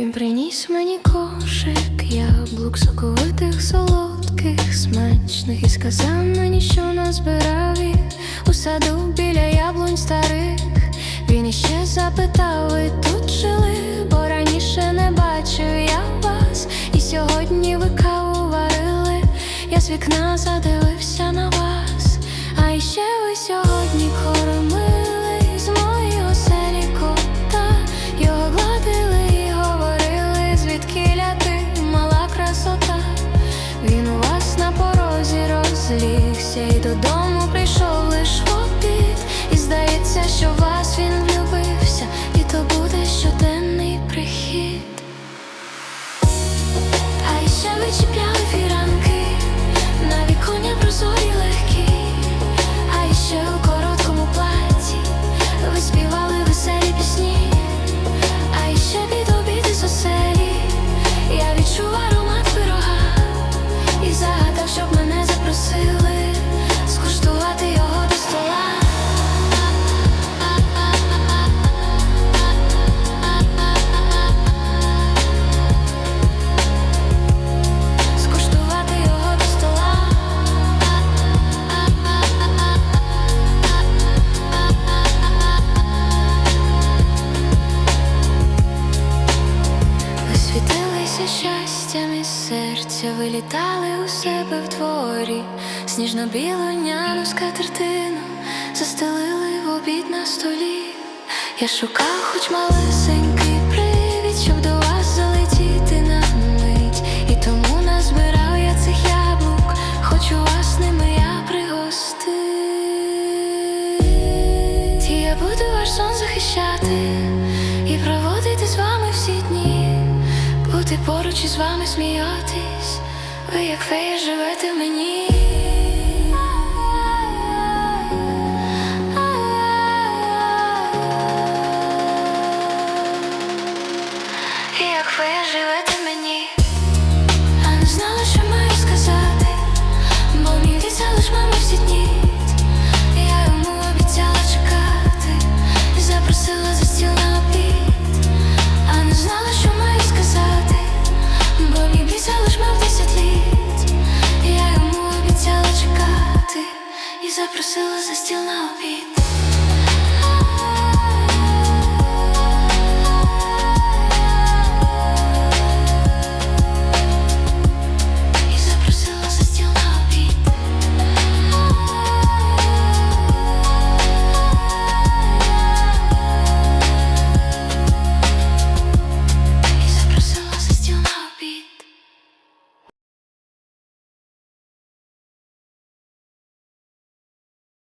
Він приніс мені кошик, яблук соковитих, солодких, смачних І сказав мені, що назбирав їх у саду біля яблунь старих. Він іще запитав, ви тут жили, бо раніше не бачив я вас. І сьогодні ви каву варили, я з вікна задивився на вас, а іще ви сьогодні. Прийшов лиш. І здається, що вас він світилися щастям із серця, ви літали у себе в дворі, сніжно-білу няну скатертину застелили в обід на столі. Я шукав хоч малесенький привід, щоб до вас залетіти на мить. І тому назбирав я цих яблук, хочу вас ними я пригостити. Я буду ваш сон захищати бути поруч із вами сміятись, ви як фея живете мені. Запросила за стіл на обід.